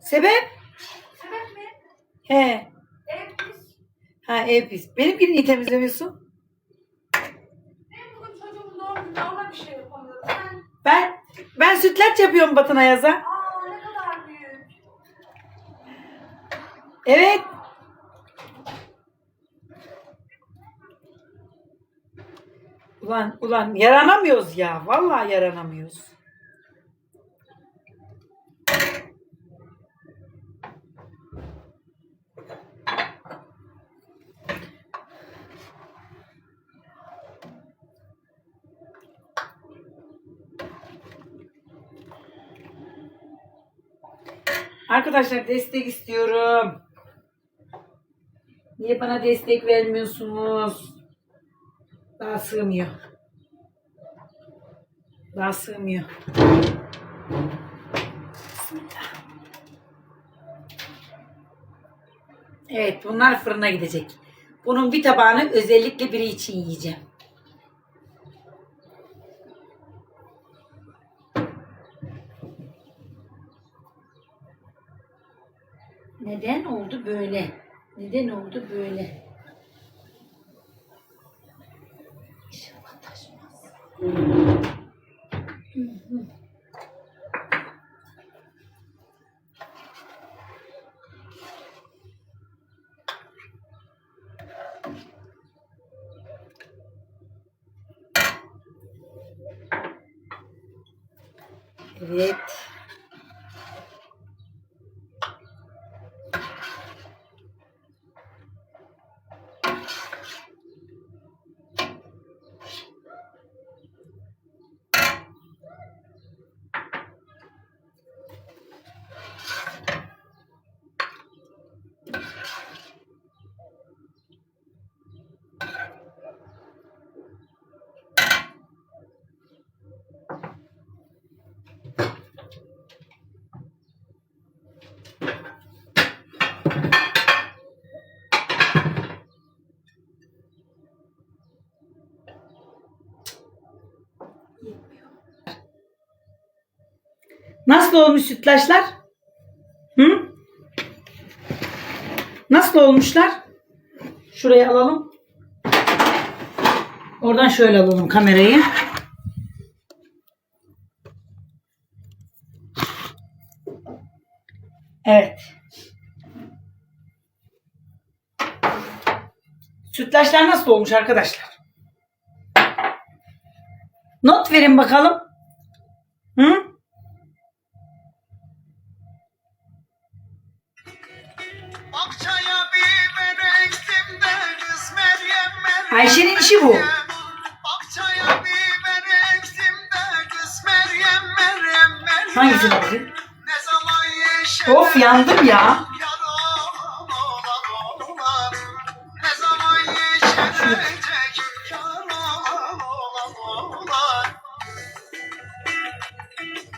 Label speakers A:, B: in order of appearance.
A: Sebep?
B: Sebep mi?
A: He.
B: Ev pis.
A: Ha ev pis. Benimkini niye temizlemiyorsun?
B: Benim bugün çocuğumun doğum günü ona bir şey yapamıyorum. Sen
A: Ben ben sütlaç yapıyorum Batın Ayaz'a.
B: aa ne kadar büyük.
A: Evet. Ulan ulan yaranamıyoruz ya. Vallahi yaranamıyoruz. Arkadaşlar destek istiyorum. Niye bana destek vermiyorsunuz? Daha sığmıyor. Daha sığmıyor. Bismillah. Evet bunlar fırına gidecek. Bunun bir tabağını özellikle biri için yiyeceğim. Neden oldu böyle? Neden oldu böyle? İnşallah taşmaz. Evet. Nasıl olmuş sütlaçlar? Hı? Nasıl olmuşlar? Şuraya alalım. Oradan şöyle alalım kamerayı. Evet. Sütlaçlar nasıl olmuş arkadaşlar? Not verin bakalım. Hı?
C: Akçaya biber ektim de kız Meryem Meryem
A: Ayşe'nin işi bu.
C: Akçaya biber ektim de kız Meryem Meryem Meryem zaman yeşerir
A: Of yandım ya.
C: yar